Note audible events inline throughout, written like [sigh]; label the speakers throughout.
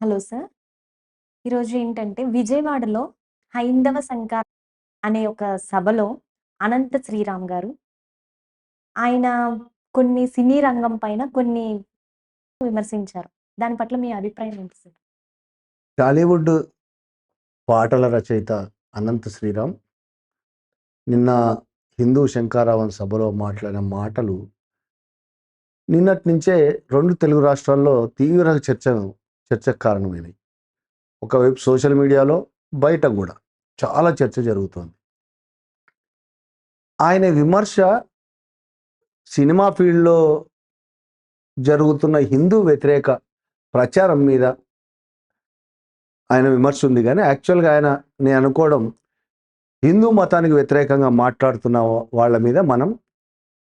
Speaker 1: Hello sir. ఈరోజు ఏంటంటే విజయవాడలో హైందవ సంకార అనే ఒక సభలో అనంత శ్రీరామ్ గారు ఆయన కొన్ని సినీ రంగం పైన కొన్ని విమర్శించారు. దాని పట్ల మీ అభిప్రాయం ఏంటి సార్?
Speaker 2: టాలీవుడ్ పాటల రచయిత అనంత శ్రీరామ్ నిన్న హిందూ శంకారావం సభలో మాట్లాడిన మాటలు నిన్నటి నుంచే రెండు తెలుగు రాష్ట్రాల్లో తీవ్ర చర్చను చర్చకు కారణమైనవి ఒకవైపు సోషల్ మీడియాలో బయట కూడా చాలా చర్చ జరుగుతోంది. ఆయన విమర్శ సినిమా ఫీల్డ్లో జరుగుతున్న హిందూ వ్యతిరేక ప్రచారం మీద ఆయన విమర్శ ఉంది. కానీ యాక్చువల్గా ఆయన నేను అనుకోవడం హిందూ మతానికి వ్యతిరేకంగా మాట్లాడుతున్న వాళ్ళ మీద మనం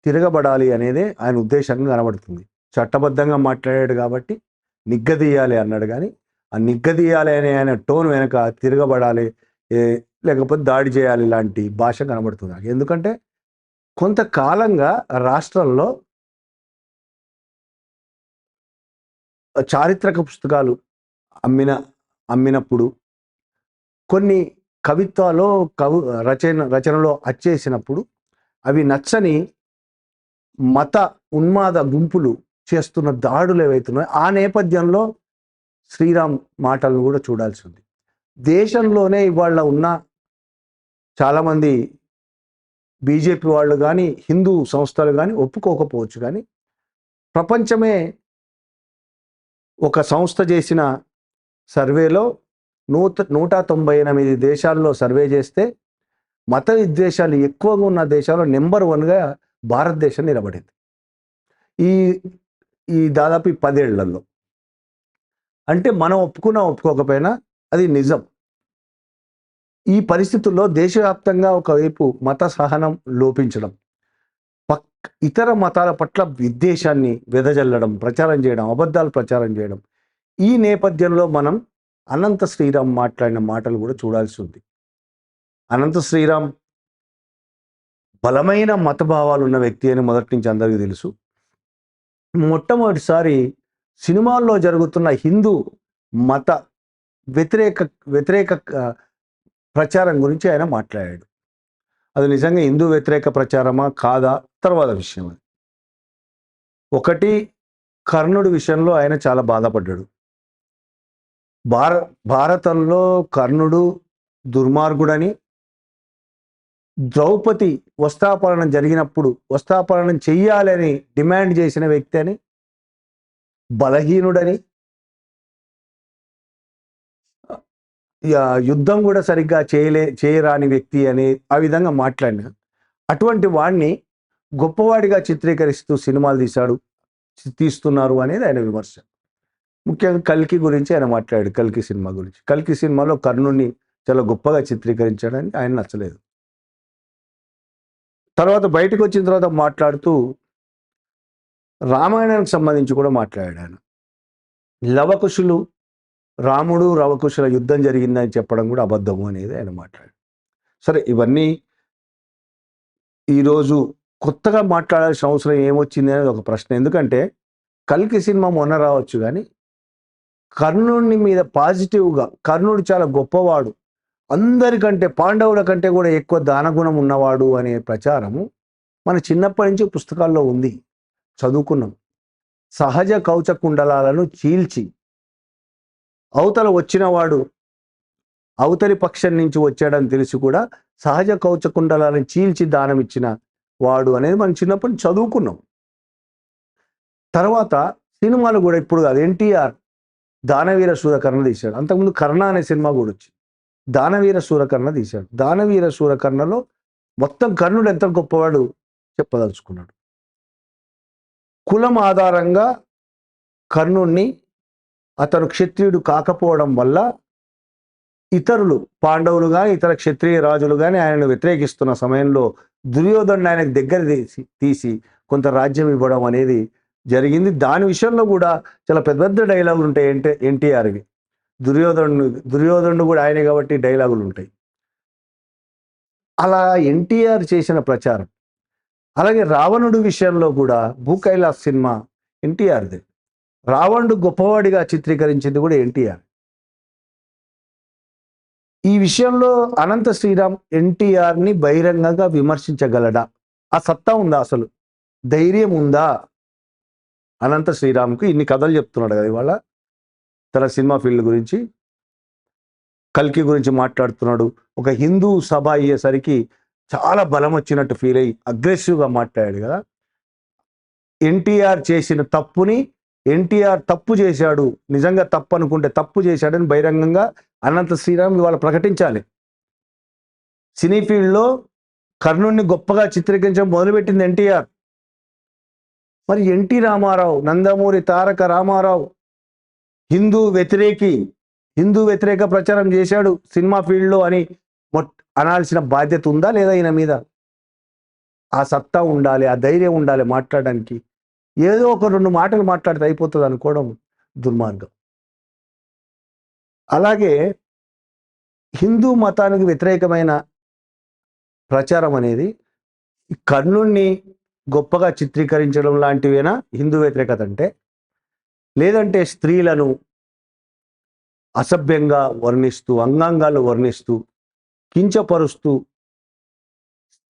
Speaker 2: తిరగబడాలి అనేదే ఆయన ఉద్దేశంగా కనబడుతుంది. చట్టబద్ధంగా మాట్లాడాడు కాబట్టి నిగ్గదీయాలి అన్నాడు కానీ ఆ నిగ్గదీయాలి అనే ఆయన టోన్ వెనక తిరగబడాలి లేకపోతే దాడి చేయాలి లాంటి భాష కనబడుతుంది నాకు. ఎందుకంటే కొంతకాలంగా రాష్ట్రంలో చారిత్రక పుస్తకాలు అమ్మిన అమ్మినప్పుడు కొన్ని కవిత్వాలో కవు రచన రచనలో అచ్చేసినప్పుడు అవి నచ్చని మత ఉన్మాద గుంపులు చేస్తున్న దాడులు ఏవైతున్నాయో ఆ నేపథ్యంలో శ్రీరామ్ మాటలను కూడా చూడాల్సి ఉంది. దేశంలోనే ఇవాళ ఉన్న చాలామంది బీజేపీ వాళ్ళు కానీ హిందూ సంస్థలు కానీ ఒప్పుకోకపోవచ్చు కానీ ప్రపంచమే ఒక సంస్థ చేసిన సర్వేలో నూత నూట తొంభై ఎనిమిది దేశాల్లో సర్వే చేస్తే మత విద్వేషాలు ఎక్కువగా ఉన్న దేశాల్లో నెంబర్ వన్గా భారతదేశం నిలబడింది. ఈ ఈ దాదాపు ఈ పదేళ్ళలో. అంటే మనం ఒప్పుకున్నా ఒప్పుకోకపోయినా అది నిజం. ఈ పరిస్థితుల్లో దేశవ్యాప్తంగా ఒకవైపు మత సహనం లోపించడం పక్ ఇతర మతాల పట్ల విద్వేషాన్ని వెదజల్లడం ప్రచారం చేయడం అబద్ధాలు ప్రచారం చేయడం ఈ నేపథ్యంలో మనం అనంత శ్రీరామ్ మాట్లాడిన మాటలు కూడా చూడాల్సి ఉంది. అనంత శ్రీరామ్ బలమైన మతభావాలు ఉన్న వ్యక్తి అని మొదటి నుంచి అందరికీ తెలుసు. మొట్టమొదటిసారి సినిమాల్లో జరుగుతున్న హిందూ మత వ్యతిరేక వ్యతిరేక ప్రచారం గురించి ఆయన మాట్లాడాడు. అది నిజంగా హిందూ వ్యతిరేక ప్రచారమా? కాదా? తర్వాత విషయం అది. ఒకటి కర్ణుడి విషయంలో ఆయన చాలా బాధపడ్డాడు. భార భారతంలో కర్ణుడు దుర్మార్గుడని ద్రౌపది వస్త్రాపహరణం జరిగినప్పుడు వస్త్రాపహరణం చెయ్యాలని డిమాండ్ చేసిన వ్యక్తి అని బలహీనుడని ఇక యుద్ధం కూడా సరిగ్గా చేయలే చేయరాని వ్యక్తి అని ఆ విధంగా మాట్లాడిన. అటువంటి వాడిని గొప్పవాడిగా చిత్రీకరిస్తూ సినిమాలు తీశాడు తీస్తున్నారు అనేది ఆయన విమర్శ. ముఖ్యంగా కల్కి గురించి ఆయన మాట్లాడాడు కల్కి సినిమా గురించి. కల్కి సినిమాలో కర్ణుడిని చాలా గొప్పగా చిత్రీకరించాడని ఆయన నచ్చలేదు. తర్వాత బయటకు వచ్చిన తర్వాత మాట్లాడుతూ రామాయణానికి సంబంధించి కూడా మాట్లాడాడు ఆయన లవకుశులు రాముడు రవకుశుల యుద్ధం జరిగిందని చెప్పడం కూడా అబద్ధము అనేది ఆయన మాట్లాడాడు. సరే ఇవన్నీ ఈరోజు కొత్తగా మాట్లాడాల్సిన అవసరం ఏమొచ్చింది అనేది ఒక ప్రశ్న. ఎందుకంటే కల్కి సినిమా మొన్న రావచ్చు కానీ కర్ణుడిని మీద పాజిటివ్గా కర్ణుడు చాలా గొప్పవాడు అందరికంటే పాండవుల కంటే కూడా ఎక్కువ దానగుణం ఉన్నవాడు అనే ప్రచారము మన చిన్నప్పటి నుంచి పుస్తకాల్లో ఉంది. చదువుకున్నాం. సహజ కౌచ కుండలాలను చీల్చి అవతల వచ్చినవాడు అవతలి పక్షం నుంచి వచ్చాడని తెలిసి కూడా సహజ కౌచ కుండలాలను చీల్చి దానం ఇచ్చిన వాడు అనేది మనం చిన్నప్పటి నుంచి చదువుకున్నాం. తర్వాత సినిమాలు కూడా ఇప్పుడు కాదు ఎన్టీఆర్ దానవీర సూరకర్ణ తీశాడు. అంతకుముందు కర్ణ అనే సినిమా కూడా వచ్చింది. దానవీర సూరకర్ణ తీశాడు. దానవీర సూరకర్ణలో మొత్తం కర్ణుడు ఎంత గొప్పవాడు చెప్పదలుచుకున్నాడు. కులం ఆధారంగా కర్ణుణ్ణి అతను క్షత్రియుడు కాకపోవడం వల్ల ఇతరులు పాండవులు కానీ ఇతర క్షత్రియ రాజులు కానీ ఆయనను వ్యతిరేకిస్తున్న సమయంలో దుర్యోధను ఆయనకు దగ్గర తీసి తీసి కొంత రాజ్యం ఇవ్వడం అనేది జరిగింది. దాని విషయంలో కూడా చాలా పెద్ద పెద్ద డైలాగులు ఉంటాయి. ఎన్టీ ఎన్టీఆర్వి దుర్యోధను దుర్యోధనుడు కూడా ఆయనే కాబట్టి డైలాగులు ఉంటాయి. అలా ఎన్టీఆర్ చేసిన ప్రచారం అలాగే రావణుడు విషయంలో కూడా భూకైలాస్ సినిమా ఎన్టీఆర్ది. రావణుడు గొప్పవాడిగా చిత్రీకరించింది కూడా ఎన్టీఆర్. ఈ విషయంలో అనంత శ్రీరామ్ ఎన్టీఆర్ని బహిరంగంగా విమర్శించగలడా? ఆ సత్తా ఉందా అసలు? ధైర్యం ఉందా? అనంత శ్రీరామ్కి ఇన్ని కథలు చెప్తున్నాడు కదా ఇవాళ. తన సినిమా ఫీల్డ్ గురించి కల్కి గురించి మాట్లాడుతున్నాడు. ఒక హిందూ సభ అయ్యేసరికి చాలా బలం వచ్చినట్టు ఫీల్ అయ్యి అగ్రెసివ్గా మాట్లాడాడు కదా. ఎన్టీఆర్ చేసిన తప్పుని ఎన్టీఆర్ తప్పు చేశాడు నిజంగా తప్పు అనుకుంటే తప్పు చేశాడని బహిరంగంగా అనంత శ్రీరామ్ ఇవాళ ప్రకటించాలి. సినీ ఫీల్డ్లో కర్ణుణ్ణి గొప్పగా చిత్రీకరించడం మొదలుపెట్టింది ఎన్టీఆర్. మరి ఎన్టీ రామారావు నందమూరి తారక రామారావు హిందూ వ్యతిరేకి హిందూ వ్యతిరేక ప్రచారం చేశాడు సినిమా ఫీల్డ్లో అని మొట్ అనాల్సిన బాధ్యత ఉందా లేదా ఈయన మీద? ఆ సత్తా ఉండాలి ఆ ధైర్యం ఉండాలి మాట్లాడడానికి. ఏదో ఒక రెండు మాటలు మాట్లాడితే అయిపోతుంది అనుకోవడం దుర్మార్గం. అలాగే హిందూ మతానికి వ్యతిరేకమైన ప్రచారం అనేది కర్ణుణ్ణి గొప్పగా చిత్రీకరించడం లాంటివేనా? హిందూ వ్యతిరేకత అంటే లేదంటే స్త్రీలను అసభ్యంగా వర్ణిస్తూ అంగాంగాలు వర్ణిస్తూ కించపరుస్తూ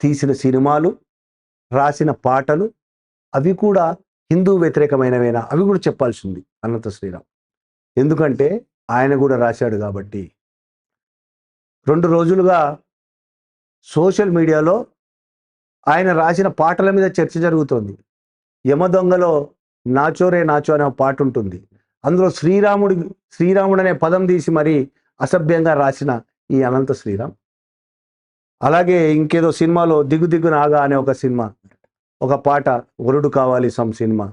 Speaker 2: తీసిన సినిమాలు రాసిన పాటలు అవి కూడా హిందూ వ్యతిరేకమైనవేనా? అవి కూడా చెప్పాల్సి ఉంది అనంత శ్రీరామ్. ఎందుకంటే ఆయన కూడా రాశాడు కాబట్టి. రెండు రోజులుగా సోషల్ మీడియాలో ఆయన రాసిన పాటల మీద చర్చ జరుగుతోంది. యమదొంగలో నాచోరే నాచో అనే పాట ఉంటుంది. అందులో శ్రీరాముడి శ్రీరాముడు అనే పదం తీసి మరీ అసభ్యంగా రాసిన ఈ అనంత శ్రీరామ్. అలాగే ఇంకేదో సినిమాలో దిగు దిగు నాగా అనే ఒక సినిమా ఒక పాట వరుడు కావాలి సమ్ సినిమా.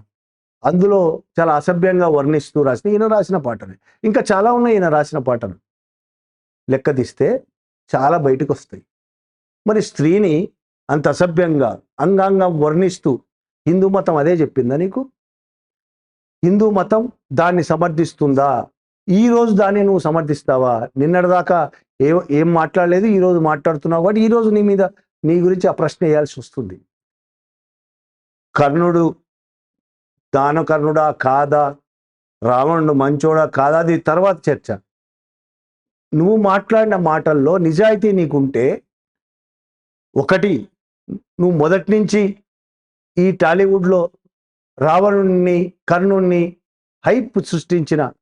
Speaker 2: అందులో చాలా అసభ్యంగా వర్ణిస్తూ రాసిన ఈయన రాసిన పాటలు ఇంకా చాలా ఉన్నాయి ఈయన రాసిన పాటలు. లెక్కదిస్తే చాలా బయటకు వస్తాయి. మరి స్త్రీని అంత అసభ్యంగా అంగాంగం వర్ణిస్తూ హిందూ మతం అదే చెప్పిందా నీకు? హిందూ మతం దాన్ని సమర్థిస్తుందా? ఈ రోజు దాన్ని నువ్వు సమర్థిస్తావా? నిన్నటిదాకా ఏ ఏం మాట్లాడలేదు ఈ రోజు మాట్లాడుతున్నావు కాబట్టి ఈ రోజు నీ మీద నీ గురించి ఆ ప్రశ్న వేయాల్సి వస్తుంది. కర్ణుడు దానకర్ణుడా కాదా? రావణుడు మంచోడా కాదా? అది తర్వాత చర్చ. నువ్వు మాట్లాడిన మాటల్లో నిజాయితీ నీకుంటే ఒకటి నువ్వు మొదటి నుంచి ఈ టాలీవుడ్లో రావణుణ్ణి కర్ణుణ్ణి హైప్ సృష్టించిన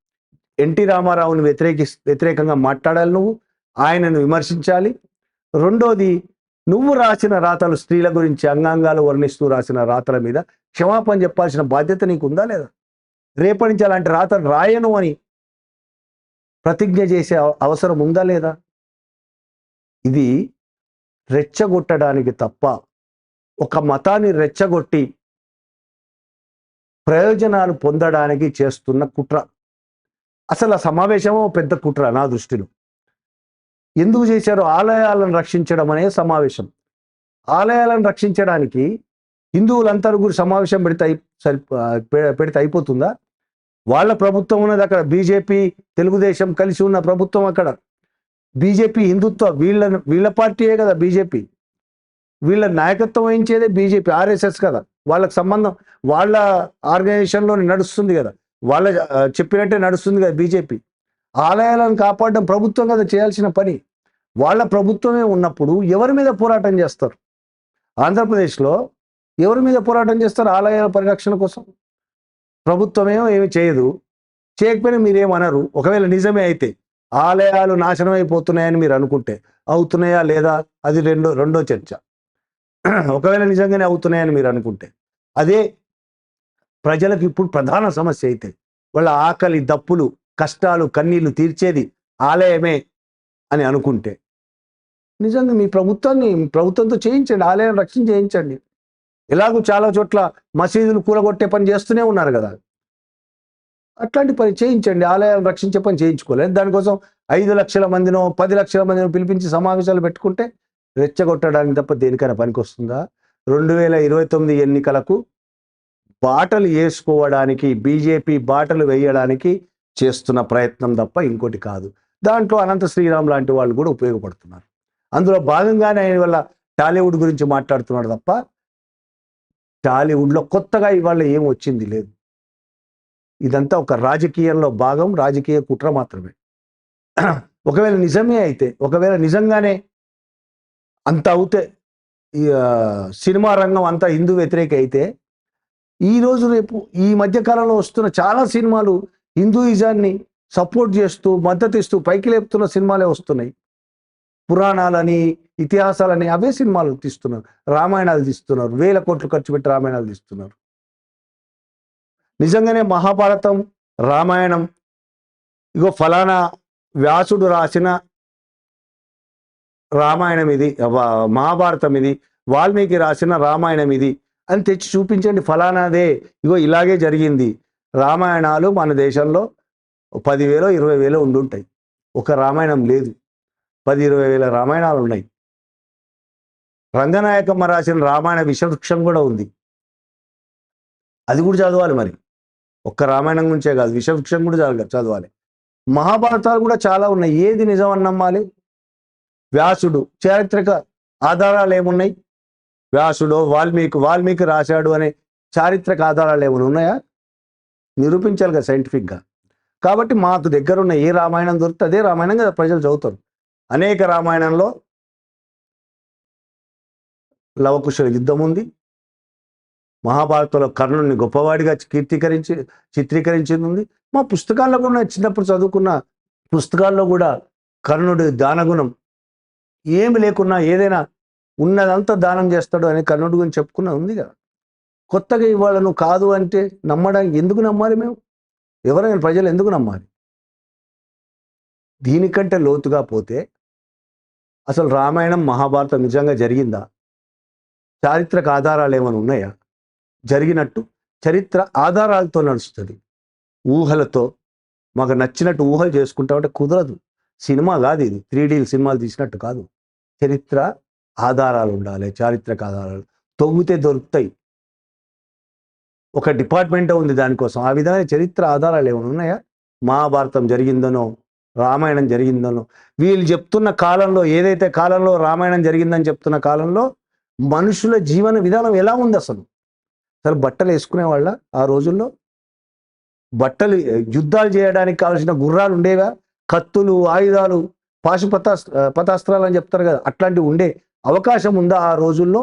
Speaker 2: ఎన్టీ రామారావుని వ్యతిరేకి వ్యతిరేకంగా మాట్లాడాలి నువ్వు ఆయనను విమర్శించాలి. రెండోది నువ్వు రాసిన రాతలు స్త్రీల గురించి అంగాంగాలు వర్ణిస్తూ రాసిన రాతల మీద క్షమాపణ చెప్పాల్సిన బాధ్యత నీకు ఉందా లేదా? రేపటి నుంచి అలాంటి రాతలు రాయను అని ప్రతిజ్ఞ చేసే అవ- అవసరం ఉందా లేదా? ఇది రెచ్చగొట్టడానికి తప్ప ఒక మతాన్ని రెచ్చగొట్టి ప్రయోజనాలు పొందడానికి చేస్తున్న కుట్ర. అసలు ఆ సమావేశమో పెద్ద కుట్ర నా దృష్టిలో. ఎందుకు చేశారు? ఆలయాలను రక్షించడం అనే సమావేశం. ఆలయాలను రక్షించడానికి హిందువులంతా కూడా సమావేశం పెడితే అయి- సరి పె- పెడితే అయిపోతుందా? వాళ్ళ ప్రభుత్వం ఉన్నది అక్కడ. బీజేపీ తెలుగుదేశం కలిసి ఉన్న ప్రభుత్వం అక్కడ. బీజేపీ హిందుత్వ వీళ్ళ వీళ్ళ పార్టీయే కదా బీజేపీ. వీళ్ళ నాయకత్వం వహించేదే బీజేపీ ఆర్ఎస్ఎస్ కదా. వాళ్ళకి సంబంధం వాళ్ళ ఆర్గనైజేషన్లో నడుస్తుంది కదా. వాళ్ళ చెప్పినట్టే నడుస్తుంది కదా బీజేపీ. ఆలయాలను కాపాడడం ప్రభుత్వం కదా చేయాల్సిన పని. వాళ్ళ ప్రభుత్వమే ఉన్నప్పుడు ఎవరి మీద పోరాటం చేస్తారు? ఆంధ్రప్రదేశ్లో ఎవరి మీద పోరాటం చేస్తారు ఆలయాల పరిరక్షణ కోసం? ప్రభుత్వమేమో ఏమి చేయదు. చేయకపోయినా మీరేమనరు. ఒకవేళ నిజమే అయితే ఆలయాలు నాశనం అయిపోతున్నాయని మీరు అనుకుంటే అవుతున్నాయా లేదా? అది రెండో రెండో చర్చ. [clears throat] ఒకవేళ నిజంగానే అవుతున్నాయని మీరు అనుకుంటే. అదే ప్రజలకు ఇప్పుడు ప్రధాన సమస్య అయితే వాళ్ళ ఆకలి దప్పులు కష్టాలు కన్నీళ్ళు తీర్చేది ఆలయమే అని అనుకుంటే. నిజంగా మీ ప్రభుత్వాన్ని ప్రభుత్వంతో చేయించండి ఆలయం రక్షణ చేయించండి. ఎలాగో చాలా చోట్ల మసీదులు కూలగొట్టే పని చేస్తూనే ఉన్నారు కదా. అట్లాంటి పని చేయించండి ఆలయాలను రక్షించే పని చేయించుకోలేదు దానికోసం ఐదు లక్షల మందినో పది లక్షల మందినో పిలిపించి సమావేశాలు పెట్టుకుంటే రెచ్చగొట్టడానికి తప్ప దేనికైనా పనికొస్తుందా? రెండు వేల ఇరవై తొమ్మిది ఎన్నికలకు బాటలు వేసుకోవడానికి బీజేపీ బాటలు వేయడానికి చేస్తున్న ప్రయత్నం తప్ప ఇంకోటి కాదు. దాంట్లో అనంత శ్రీరామ్ లాంటి వాళ్ళు కూడా ఉపయోగపడుతున్నారు. అందులో భాగంగానే ఆయన వల్ల టాలీవుడ్ గురించి మాట్లాడుతున్నాడు తప్ప టాలీవుడ్లో కొత్తగా ఇవాళ ఏం వచ్చింది లేదు. ఇదంతా ఒక రాజకీయంలో భాగం రాజకీయ కుట్ర మాత్రమే. ఒకవేళ నిజమే అయితే ఒకవేళ నిజంగానే అంత అవుతే సినిమా రంగం అంతా హిందూ వ్యతిరేక అయితే ఈరోజు రేపు ఈ మధ్యకాలంలో వస్తున్న చాలా సినిమాలు హిందూయిజాన్ని సపోర్ట్ చేస్తూ మద్దతు ఇస్తూ పైకి లేపుతున్న సినిమాలే వస్తున్నాయి. పురాణాలని ఇతిహాసాలని అవే సినిమాలు తీస్తున్నారు. రామాయణాలు తీస్తున్నారు. వేల కోట్లు ఖర్చు పెట్టి రామాయణాలు తీస్తున్నారు. నిజంగానే మహాభారతం రామాయణం ఇగో ఫలానా వ్యాసుడు రాసిన రామాయణం ఇది మహాభారతం ఇది వాల్మీకి రాసిన రామాయణం ఇది అని తెచ్చి చూపించండి. ఫలానాదే ఇగో ఇలాగే జరిగింది. రామాయణాలు మన దేశంలో పదివేలో ఇరవై వేలో ఉండుంటాయి. ఒక రామాయణం లేదు. పది ఇరవై వేల రామాయణాలు ఉన్నాయి. రంగనాయకమ్మ రాసిన రామాయణ విషవృక్షం కూడా ఉంది. అది కూడా చదవాలి మరి. ఒక్క రామాయణం గురించే కాదు విషవృక్షం కూడా చదవ- చదవాలి. మహాభారతాలు కూడా చాలా ఉన్నాయి. ఏది నిజం అని నమ్మాలి? వ్యాసుడు చారిత్రక ఆధారాలు ఏమున్నాయి? వ్యాసుడు వాల్మీకి వాల్మీకి రాశాడు అనే చారిత్రక ఆధారాలు ఏమైనా ఉన్నాయా? నిరూపించాలి కదా సైంటిఫిక్గా. కాబట్టి మాకు దగ్గర ఉన్న ఏ రామాయణం దొరికితే అదే రామాయణం కదా ప్రజలు చదువుతారు. అనేక రామాయణంలో లవకుశల యుద్ధం ఉంది. మహాభారతంలో కర్ణుడిని గొప్పవాడిగా కీర్తీకరించి చిత్రీకరించింది. ఉంది మా పుస్తకాల్లో కూడా చిన్నప్పుడు చదువుకున్న పుస్తకాల్లో కూడా కర్ణుడి దానగుణం ఏమి లేకున్నా ఏదైనా ఉన్నదంతా దానం చేస్తాడు అని కన్నుడు గురించి చెప్పుకున్న ఉంది కదా. కొత్తగా ఇవాళ నువ్వు కాదు అంటే నమ్మడానికి ఎందుకు నమ్మాలి మేము? ఎవరైనా ప్రజలు ఎందుకు నమ్మాలి? దీనికంటే లోతుగా పోతే అసలు రామాయణం మహాభారతం నిజంగా జరిగిందా? చారిత్రక ఆధారాలు ఏమైనా ఉన్నాయా? జరిగినట్టు చరిత్ర ఆధారాలతో నడుస్తుంది. ఊహలతో మాకు నచ్చినట్టు ఊహలు చేసుకుంటామంటే కుదరదు. సినిమా కాదు ఇది. త్రీ డీ సినిమాలు తీసినట్టు కాదు. చరిత్ర ఆధారాలు ఉండాలి చారిత్రక ఆధారాలు. తొవ్వితే దొరుకుతాయి. ఒక డిపార్ట్మెంటే ఉంది దానికోసం. ఆ విధమైన చరిత్ర ఆధారాలు ఏమైనా ఉన్నాయా? మహాభారతం జరిగిందనో రామాయణం జరిగిందనో. వీళ్ళు చెప్తున్న కాలంలో ఏదైతే కాలంలో రామాయణం జరిగిందని చెప్తున్న కాలంలో మనుషుల జీవన విధానం ఎలా ఉంది అసలు? అసలు బట్టలు వేసుకునే వాళ్ళ ఆ రోజుల్లో? బట్టలు యుద్ధాలు చేయడానికి కావాల్సిన గుర్రాలు ఉండేవా? కత్తులు ఆయుధాలు పాశుపతాస్త్ర పతాస్త్రాలు అని చెప్తారు కదా అట్లాంటివి ఉండే అవకాశం ఉందా ఆ రోజుల్లో?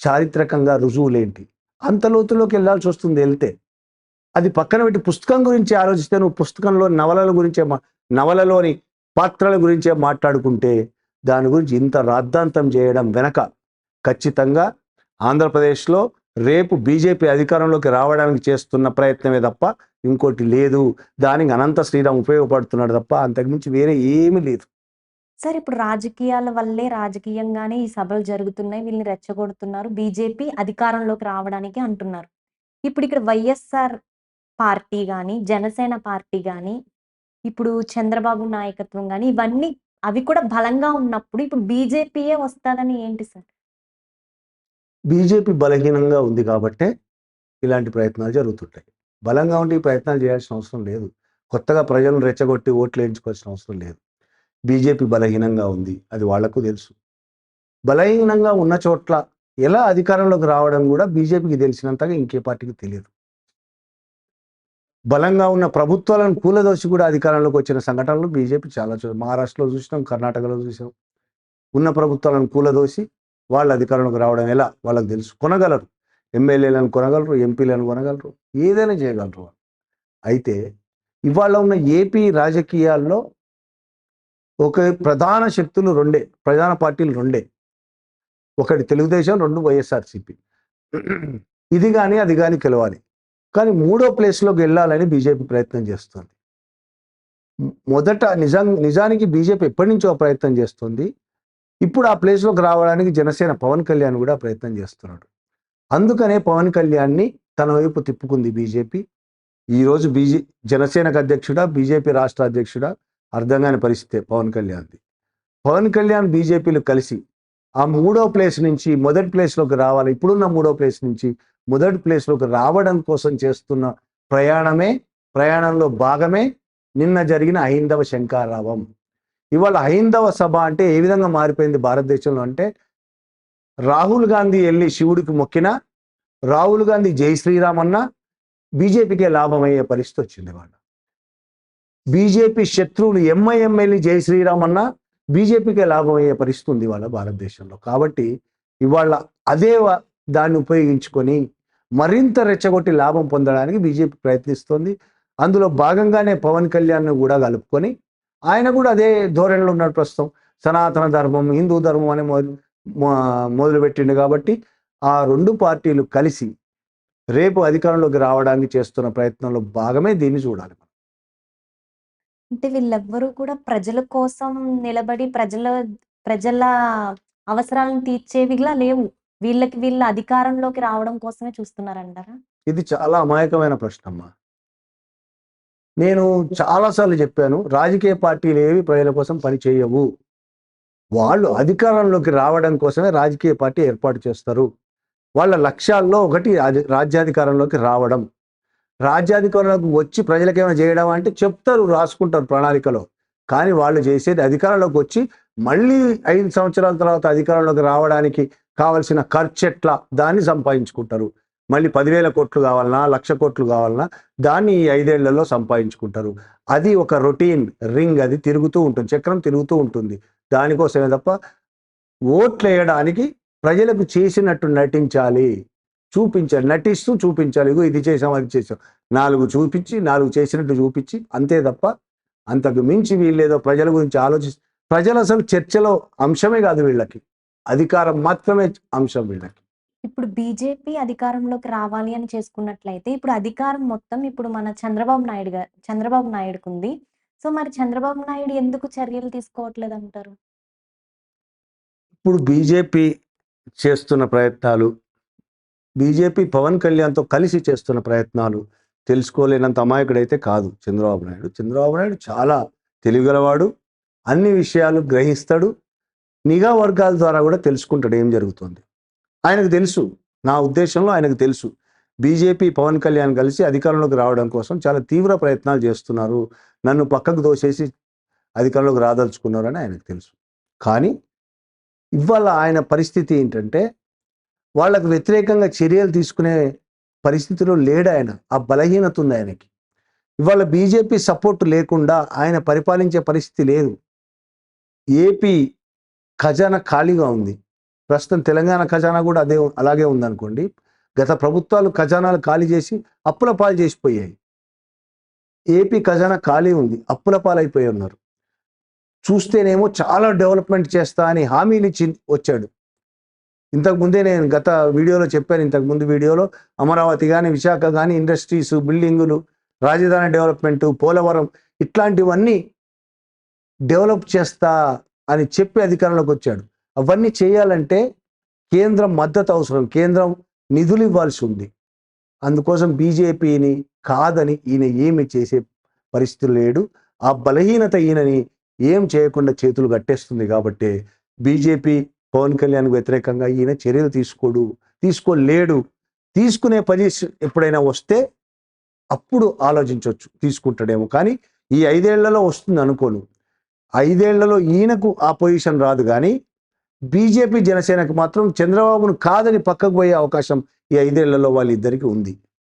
Speaker 2: చారిత్రకంగా రుజువులేంటి? అంత లోతులోకి వెళ్ళాల్సి వస్తుంది వెళ్తే. అది పక్కన పెట్టి పుస్తకం గురించి ఆలోచిస్తే నువ్వు పుస్తకంలో నవలల గురించే మా నవలలోని పాత్రల గురించే మాట్లాడుకుంటే దాని గురించి ఇంత రాద్ధాంతం చేయడం వెనక ఖచ్చితంగా ఆంధ్రప్రదేశ్లో రేపు బీజేపీ అధికారంలోకి రావడానికి చేస్తున్న ప్రయత్నమే తప్ప ఇంకోటి లేదు. దానికి అనంత శ్రీరామ్ ఉపయోగపడుతున్నాడు తప్ప అంతకుమించి వేరే ఏమీ లేదు.
Speaker 1: సార్ ఇప్పుడు రాజకీయాల వల్లే రాజకీయంగానే ఈ సభలు జరుగుతున్నాయి. వీళ్ళని రెచ్చగొడుతున్నారు. బీజేపీ అధికారంలోకి రావడానికి అంటున్నారు. ఇప్పుడు ఇక్కడ వైఎస్ఆర్ పార్టీ కానీ జనసేన పార్టీ కానీ ఇప్పుడు చంద్రబాబు నాయకత్వం కానీ ఇవన్నీ అవి కూడా బలంగా ఉన్నప్పుడు ఇప్పుడు బీజేపీయే వస్తుందని ఏంటి సార్?
Speaker 2: బీజేపీ బలహీనంగా ఉంది కాబట్టే ఇలాంటి ప్రయత్నాలు జరుగుతుంటాయి. బలంగా ఉండి ప్రయత్నాలు చేయాల్సిన అవసరం లేదు. కొత్తగా ప్రజలను రెచ్చగొట్టి ఓట్లు వేయించుకోవాల్సిన అవసరం లేదు. బీజేపీ బలహీనంగా ఉంది అది వాళ్ళకు తెలుసు. బలహీనంగా ఉన్న చోట్ల ఎలా అధికారంలోకి రావడం కూడా బీజేపీకి తెలిసినంతగా ఇంకే పార్టీకి తెలియదు. బలంగా ఉన్న ప్రభుత్వాలను కూలదోసి కూడా అధికారంలోకి వచ్చిన సంఘటనలు బీజేపీ చాలా చూ మహారాష్ట్రలో చూసినాం కర్ణాటకలో చూసాం ఉన్న ప్రభుత్వాలను కూలదోసి వాళ్ళు అధికారంలోకి రావడం ఎలా? వాళ్ళకి తెలుసు. కొనగలరు. ఎమ్మెల్యేలను కొనగలరు ఎంపీలను కొనగలరు ఏదైనా చేయగలరు. అయితే ఇవాళ ఉన్న ఏపీ రాజకీయాల్లో ఒక ప్రధాన శక్తులు రెండే ప్రధాన పార్టీలు రెండే. ఒకటి తెలుగుదేశం రెండు వైఎస్ఆర్సీపీ. ఇది కానీ అది కానీ గెలవాలి. కానీ మూడో ప్లేస్లోకి వెళ్ళాలని బీజేపీ ప్రయత్నం చేస్తుంది. మొదట నిజం నిజానికి బీజేపీ ఎప్పటి నుంచో ప్రయత్నం చేస్తుంది. ఇప్పుడు ఆ ప్లేస్లోకి రావడానికి జనసేన పవన్ కళ్యాణ్ కూడా ప్రయత్నం చేస్తున్నాడు. అందుకనే పవన్ కళ్యాణ్ని తన వైపు తిప్పుకుంది బీజేపీ. ఈరోజు బీజే జనసేనకు అధ్యక్షుడా బీజేపీ రాష్ట్ర అధ్యక్షుడా అర్థం కాని పరిస్థితే పవన్ కళ్యాణ్ది. పవన్ కళ్యాణ్ బీజేపీలు కలిసి ఆ మూడో ప్లేస్ నుంచి మొదటి ప్లేస్లోకి రావాలి ఇప్పుడున్న మూడో ప్లేస్ నుంచి మొదటి ప్లేస్లోకి రావడం కోసం చేస్తున్న ప్రయాణమే ప్రయాణంలో భాగమే నిన్న జరిగిన హైందవ శంకారావం ఇవాళ హైందవ సభ అంటే ఏ విధంగా మారిపోయింది భారతదేశంలో అంటే రాహుల్ గాంధీ వెళ్ళి శివుడికి మొక్కినా రాహుల్ గాంధీ జై శ్రీరామ్ అన్నా బీజేపీకే లాభం అయ్యే పరిస్థితి వచ్చింది వాళ్ళ బీజేపీ శత్రువులు ఎంఐఎంఎల్ని జై శ్రీరామ్ అన్నా బీజేపీకే లాభమయ్యే పరిస్థితి ఉంది వాళ్ళ భారతదేశంలో. కాబట్టి ఇవాళ అదే దాన్ని ఉపయోగించుకొని మరింత రెచ్చగొట్టి లాభం పొందడానికి బీజేపీ ప్రయత్నిస్తోంది. అందులో భాగంగానే పవన్ కళ్యాణ్ను కూడా కలుపుకొని ఆయన కూడా అదే ధోరణిలో ఉన్నాడు ప్రస్తుతం. సనాతన ధర్మం హిందూ ధర్మం అని మొదలుపెట్టిండు కాబట్టి ఆ రెండు పార్టీలు కలిసి రేపు అధికారంలోకి రావడానికి చేస్తున్న ప్రయత్నంలో భాగమే దీన్ని చూడాలి మనం.
Speaker 1: అంటే వీళ్ళెవ్వరూ కూడా ప్రజల కోసం నిలబడి ప్రజల ప్రజల అవసరాలను తీర్చేవిలా లేవు. వీళ్ళకి వీళ్ళ అధికారంలోకి రావడం కోసమే చూస్తున్నారంటారా?
Speaker 2: ఇది చాలా అమాయకమైన ప్రశ్న అమ్మా. నేను చాలాసార్లు చెప్పాను రాజకీయ పార్టీలు ఏవి ప్రజల కోసం పని చేయవు. వాళ్ళు అధికారంలోకి రావడం కోసమే రాజకీయ పార్టీ ఏర్పాటు చేస్తారు. వాళ్ళ లక్ష్యాల్లో ఒకటి రాజ్యాధికారంలోకి రావడం. రాజ్యాధికారంలోకి వచ్చి ప్రజలకు ఏమైనా చేయడం అంటే చెప్తారు రాసుకుంటారు ప్రణాళికలో. కానీ వాళ్ళు చేసేది అధికారంలోకి వచ్చి మళ్ళీ ఐదు సంవత్సరాల తర్వాత అధికారంలోకి రావడానికి కావలసిన ఖర్చు ఎట్లా దాన్ని సంపాదించుకుంటారు. మళ్ళీ పదివేల కోట్లు కావాలన్నా లక్ష కోట్లు కావాలన్నా దాన్ని ఈ ఐదేళ్ళలో సంపాదించుకుంటారు. అది ఒక రొటీన్ రింగ్ అది తిరుగుతూ ఉంటుంది చక్రం తిరుగుతూ ఉంటుంది. దానికోసమే తప్ప ఓట్లు వేయడానికి ప్రజలకు చేసినట్టు నటించాలి. చూపించాలి. నటిస్తూ చూపించాలి. ఇగో ఇది చేసాం అది చేసాం. నాలుగు చూపించి నాలుగు చేసినట్టు చూపించి అంతే తప్ప అంతకు మించి వీళ్ళేదో ప్రజల గురించి ఆలోచి ప్రజలు అసలు చర్చలో అంశమే కాదు వీళ్ళకి. అధికారం మాత్రమే అంశం వీళ్ళకి.
Speaker 1: ఇప్పుడు బీజేపీ అధికారంలోకి రావాలి అని చేసుకున్నట్లయితే ఇప్పుడు అధికారం మొత్తం ఇప్పుడు మన చంద్రబాబు నాయుడు గారు చంద్రబాబు నాయుడుకు ఉంది సో మరి చంద్రబాబు నాయుడు ఎందుకు చర్యలు తీసుకోవట్లేదు అంటారు
Speaker 2: ఇప్పుడు బీజేపీ చేస్తున్న ప్రయత్నాలు బీజేపీ పవన్ కళ్యాణ్తో కలిసి చేస్తున్న ప్రయత్నాలు తెలుసుకోలేనంత అమాయకుడైతే కాదు చంద్రబాబు నాయుడు. చంద్రబాబు నాయుడు చాలా తెలివిగలవాడు అన్ని విషయాలు గ్రహిస్తాడు నిఘా వర్గాల ద్వారా కూడా తెలుసుకుంటాడు ఏం జరుగుతుంది. ఆయనకు తెలుసు నా ఉద్దేశంలో ఆయనకు తెలుసు. బీజేపీ పవన్ కళ్యాణ్ కలిసి అధికారంలోకి రావడం కోసం చాలా తీవ్ర ప్రయత్నాలు చేస్తున్నారు. నన్ను పక్కకు దోసేసి అధికారంలోకి రాదలుచుకున్నారని ఆయనకు తెలుసు. కానీ ఇవాళ ఆయన పరిస్థితి ఏంటంటే వాళ్ళకు వ్యతిరేకంగా చర్యలు తీసుకునే పరిస్థితిలో లేడు ఆయన. ఆ బలహీనత ఉంది ఆయనకి. ఇవాళ బీజేపీ సపోర్ట్ లేకుండా ఆయన పరిపాలించే పరిస్థితి లేదు. ఏపీ ఖజానా ఖాళీగా ఉంది. ప్రస్తుతం తెలంగాణ ఖజానా కూడా అదే అలాగే ఉందనుకోండి. గత ప్రభుత్వాలు ఖజానాలు ఖాళీ చేసి అప్పుల పాలు చేసిపోయాయి. ఏపీ ఖజానా ఖాళీ ఉంది అప్పుల పాలైపోయి ఉన్నారు. చూస్తేనేమో చాలా డెవలప్మెంట్ చేస్తా అని హామీలు ఇచ్చి వచ్చాడు. ఇంతకు ముందే నేను గత వీడియోలో చెప్పాను ఇంతకు ముందు వీడియోలో అమరావతి కానీ విశాఖ కానీ ఇండస్ట్రీస్ బిల్డింగులు రాజధాని డెవలప్మెంట్ పోలవరం ఇట్లాంటివన్నీ డెవలప్ చేస్తా అని చెప్పి అధికారంలోకి వచ్చాడు. అవన్నీ చేయాలంటే కేంద్రం మద్దతు అవసరం. కేంద్రం నిధులు ఇవ్వాల్సి ఉంది అందుకోసం బీజేపీని కాదని ఈయన ఏమి చేసే పరిస్థితి లేడు. ఆ బలహీనత ఈయనని ఏం చేయకుండా చేతులు కట్టేస్తుంది కాబట్టి బీజేపీ పవన్ కళ్యాణ్కు వ్యతిరేకంగా ఈయన చర్యలు తీసుకోడు తీసుకోలేడు. తీసుకునే పని ఎప్పుడైనా వస్తే అప్పుడు ఆలోచించవచ్చు తీసుకుంటాడేమో. కానీ ఈ ఐదేళ్ళలో వస్తుంది అనుకోను ఐదేళ్ళలో ఈయనకు ఆ పొజిషన్ రాదు కానీ బీజేపీ జనసేనకు మాత్రం చంద్రబాబును కాదని పక్కకు పోయే అవకాశం ఈ ఐదేళ్ళలో వాళ్ళిద్దరికీ ఉంది.